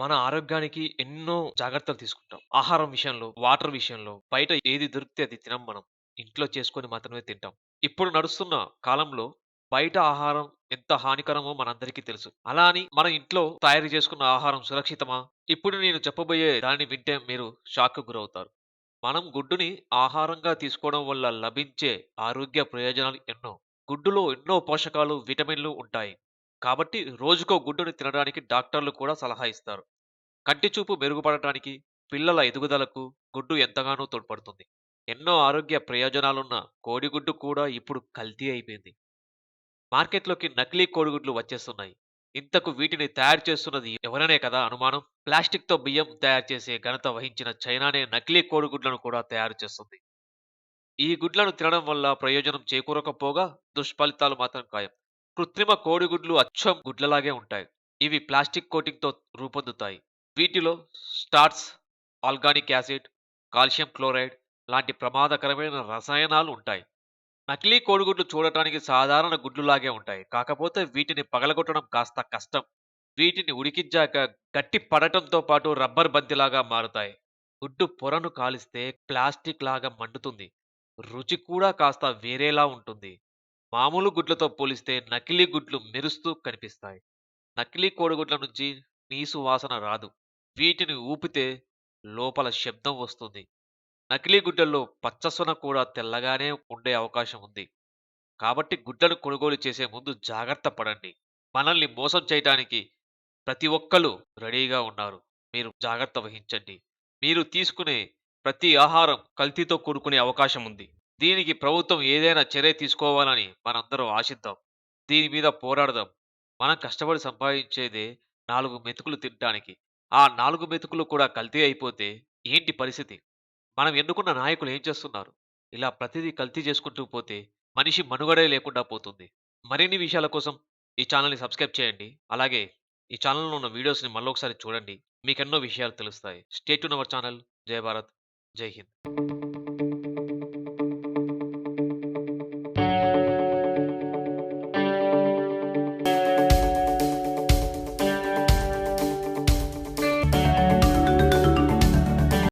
మన ఆరోగ్యానికి ఎన్నో జాగ్రత్తలు తీసుకుంటాం. ఆహారం విషయంలో, వాటర్ విషయంలో, బయట ఏది దొరికితే అది తినం మనం. ఇంట్లో చేసుకొని మాత్రమే తింటాం. ఇప్పుడు నడుస్తున్న కాలంలో బయట ఆహారం ఎంత హానికరమో మనందరికీ తెలుసు. అలా అని మన ఇంట్లో తయారు చేసుకున్న ఆహారం సురక్షితమా? ఇప్పుడు నేను చెప్పబోయే దాన్ని వింటే మీరు షాక్‌కు గురవుతారు. మనం గుడ్డుని ఆహారంగా తీసుకోవడం వల్ల లభించే ఆరోగ్య ప్రయోజనాలు ఎన్నో. గుడ్డులో ఎన్నో పోషకాలు, విటమిన్‌లు ఉంటాయి. కాబట్టి రోజుకో గుడ్డుని తినడానికి డాక్టర్లు కూడా సలహా ఇస్తారు. కంటి చూపు మెరుగుపడటానికి, పిల్లల ఎదుగుదలకు గుడ్డు ఎంతగానో తోడ్పడుతుంది. ఎన్నో ఆరోగ్య ప్రయోజనాలున్న కోడిగుడ్డు కూడా ఇప్పుడు కల్తీ అయిపోయింది. మార్కెట్‌లోకి నకిలీ కోడిగుడ్లు వచ్చేస్తున్నాయి. ఇంతకు వీటిని తయారు చేస్తున్నది ఎవరనే కదా అనుమానం. ప్లాస్టిక్‌తో బియ్యం తయారు చేసే ఘనత వహించిన చైనానే నకిలీ కోడిగుడ్లను కూడా తయారు చేస్తుంది. ఈ గుడ్లను తినడం వల్ల ప్రయోజనం చేకూరకపోగా దుష్ఫలితాలు మాత్రం ఖాయం. కృత్రిమ కోడిగుడ్లు అచ్చం గుడ్లలాగే ఉంటాయి. ఇవి ప్లాస్టిక్ కోటింగ్‌తో రూపొందుతాయి. వీటిలో stars alginic acid, calcium chloride లాంటి ప్రమాదకరమైన రసాయనాలు ఉంటాయి. నకిలీ కోడిగుడ్లు చూడటానికి సాధారణ గుడ్లులాగే ఉంటాయి. కాకపోతే వీటిని పగలగొట్టడం కాస్త కష్టం. వీటిని ఉడికించాక గట్టి పడటంతో పాటు రబ్బర్ బంతిలాగా మారుతాయి. గుడ్డు పొరను కాలిస్తే ప్లాస్టిక్ లాగా మండుతుంది. రుచి కూడా కాస్త వేరేలా ఉంటుంది. మామూలు గుడ్లతో పోలిస్తే నకిలీ గుడ్లు మెరుస్తూ కనిపిస్తాయి. నకిలీ కోడిగుడ్ల నుంచి నీసు వాసన రాదు. వీటిని ఊపితే లోపల శబ్దం వస్తుంది. నకిలీ గుడ్డల్లో పచ్చసొన కూడా తెల్లగానే ఉండే అవకాశం ఉంది. కాబట్టి గుడ్లను కొనుగోలు చేసే ముందు జాగ్రత్త పడండి. మనల్ని మోసం చేయటానికి ప్రతి ఒక్కళ్ళు రెడీగా ఉన్నారు. మీరు జాగ్రత్త వహించండి. మీరు తీసుకునే ప్రతి ఆహారం కల్తీతో కూడుకునే అవకాశం ఉంది. దీనికి ప్రభుత్వం ఏదైనా చర్య తీసుకోవాలని మనందరం ఆశిద్దాం. దీని మీద పోరాడదాం. మనం కష్టపడి సంపాదించేదే నాలుగు మెతుకులు తినడానికి ఆ నాలుగు మెతుకులు కూడా కల్తీ అయిపోతే ఏంటి పరిస్థితి? మనం ఎన్నుకున్న నాయకులు ఏం చేస్తున్నారు? ఇలా ప్రతిదీ కల్తీ చేసుకుంటూ పోతే మనిషి మనుగడే లేకుండా పోతుంది. మరిన్ని విషయాల కోసం ఈ ఛానల్ని సబ్స్క్రైబ్ చేయండి. అలాగే ఈ ఛానల్లో ఉన్న వీడియోస్‌ని మళ్ళొకసారి చూడండి. మీకెన్నో విషయాలు తెలుస్తాయి. Stay tuned our channel. జై భారత్. జై హింద్.